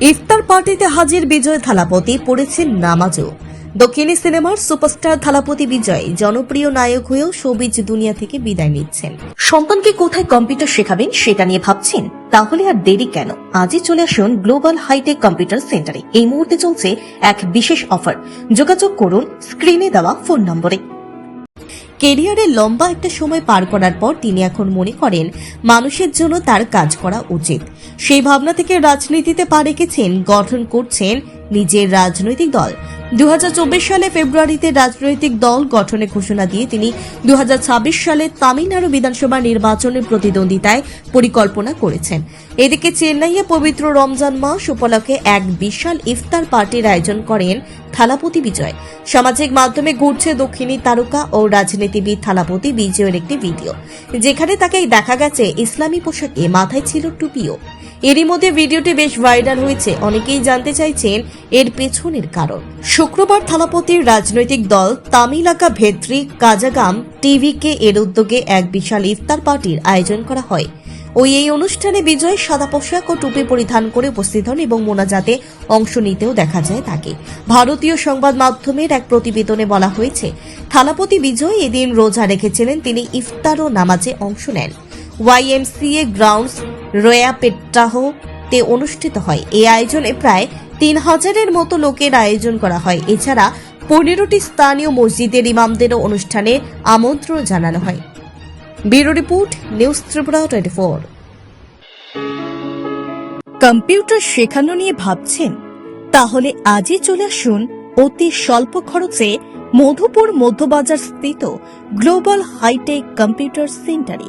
ইফতার পার্টিতে হাজির বিজয় থালাপতি পড়েছেন নামাজও। দক্ষিণী সিনেমার সুপারস্টার থালাপতি বিজয় জনপ্রিয় নায়ক হয়েও শোবিজ দুনিয়া থেকে বিদায় নিচ্ছেন। সন্তানকে কোথায় কম্পিউটার শেখাবেন সেটা নিয়ে ভাবছেন? তাহলে আর দেরি কেন? আজই চলে আসুন গ্লোবাল হাইটেক কম্পিউটার সেন্টারে। এই মুহূর্তে চলছে এক বিশেষ অফার। যোগাযোগ করুন, স্ক্রিনে দেওয়া ফোন নম্বরে। কেরিয়ারে লম্বা একটা সময় পার করার পর তিনি এখন মনে করেন, মানুষের জন্য তার কাজ করা উচিত। সেই ভাবনা থেকে রাজনীতিতে পা রেখেছেন, গঠন করছেন নিজের রাজনৈতিক দল। দু হাজার চব্বিশ সালে ফেব্রুয়ারিতে রাজনৈতিক দল গঠনে ঘোষণা দিয়ে তিনি দুহাজার ছাব্বিশ সালে তামিলনাড়ু বিধানসভা নির্বাচনের প্রতিদ্বন্দ্বিতায় পরিকল্পনা করেছেন। এদিকে চেন্নাইয়ে পবিত্র রমজান মাস উপলক্ষে এক বিশাল ইফতার পার্টির আয়োজন করেন থালাপতি বিজয়। সামাজিক মাধ্যমে ঘুরছে দক্ষিণী তারকা ও রাজনীতিবিদ থালাপতি বিজয়ের একটি ভিডিও। যেখানে তাকে দেখা গেছে ইসলামী পোশাকে, মাথায় ছিল টুপিও। এরই মধ্যে ভিডিওটি বেশ ভাইরাল হয়েছে। অনেকেই জানতে চাইছেন এর পেছনের কারণ। শুক্রবার থালাপতির রাজনৈতিক দল তামিলাকা ভেত্রি কাজাগাম টিভিকে এর উদ্যোগে এক বিশাল ইফতার পার্টির আয়োজন করা হয়। ওই এই অনুষ্ঠানে বিজয় সাদা পোশাক ও টুপি পরিধান করে উপস্থিত হন এবং মোনাজাতে অংশ নিতেও দেখা যায় তাকে। ভারতীয় সংবাদ মাধ্যমের এক প্রতিবেদনে বলা হয়েছে থালাপতি বিজয় এদিন রোজা রেখেছিলেন, তিনি ইফতার ও নামাজে অংশ নেন। ওয়াইএমসিএ গ্রাউন্ডস রয়াপেট্টাহ তে অনুষ্ঠিত হয়। এই আয়োজনে প্রায় তিন হাজারের মতো লোকের আয়োজন করা হয়। এছাড়া পনেরোটি স্থানীয় মসজিদের ইমামদেরও অনুষ্ঠানে আমন্ত্রণ জানানো হয়। Bureau report, news Tripura twenty four. Computer শেখানো নিয়ে ভাবছেন? তাহলে আজই চলে আসুন অতি স্বল্প খরচে মধুপুর মধ্যবাজার স্থিত গ্লোবাল হাইটেক কম্পিউটার সেন্টারে।